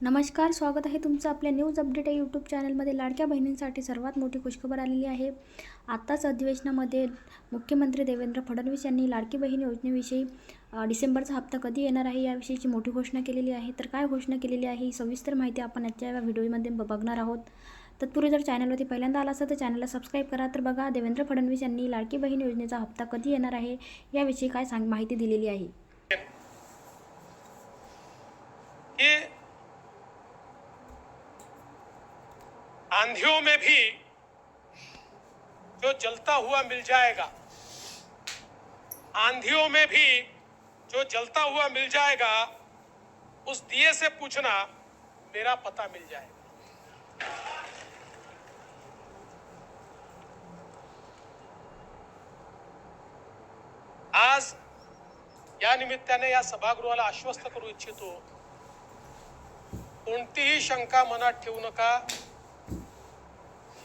नमस्कार स्वागत आहे तुमचं आपल्या न्यूज अपडेट या यूट्यूब चॅनलमध्ये लाडक्या बहिणींसाठी सर्वात मोठी खुशखबर आलेली आहे. आत्ताच अधिवेशनामध्ये मुख्यमंत्री देवेंद्र फडणवीस यांनी लाडकी बहीण योजनेविषयी डिसेंबरचा हप्ता कधी येणार आहे याविषयीची मोठी घोषणा केलेली आहे. तर काय घोषणा केलेली आहे ही सविस्तर माहिती आपण आजच्या या व्हिडिओमध्ये ब- बघणार आहोत. तत्पूर्वी जर चॅनलवरती पहिल्यांदा आला असेल तर चॅनलला सबस्क्राईब करा. तर बघा देवेंद्र फडणवीस यांनी लाडकी बहीण योजनेचा हप्ता कधी येणार आहे याविषयी काय सांग माहिती दिलेली आहे. आंधियों में भी जो जलता हुआ मिल जाएगा, आंधियों में भी जो जलता हुआ मिल जाएगा, उस दिए से पूछना मेरा पता मिल जाएगा। आज या निमित्ताने या सभागृहाला आश्वस्त करू इच्छितो, कोणतीही शंका मनात ठेवू नका।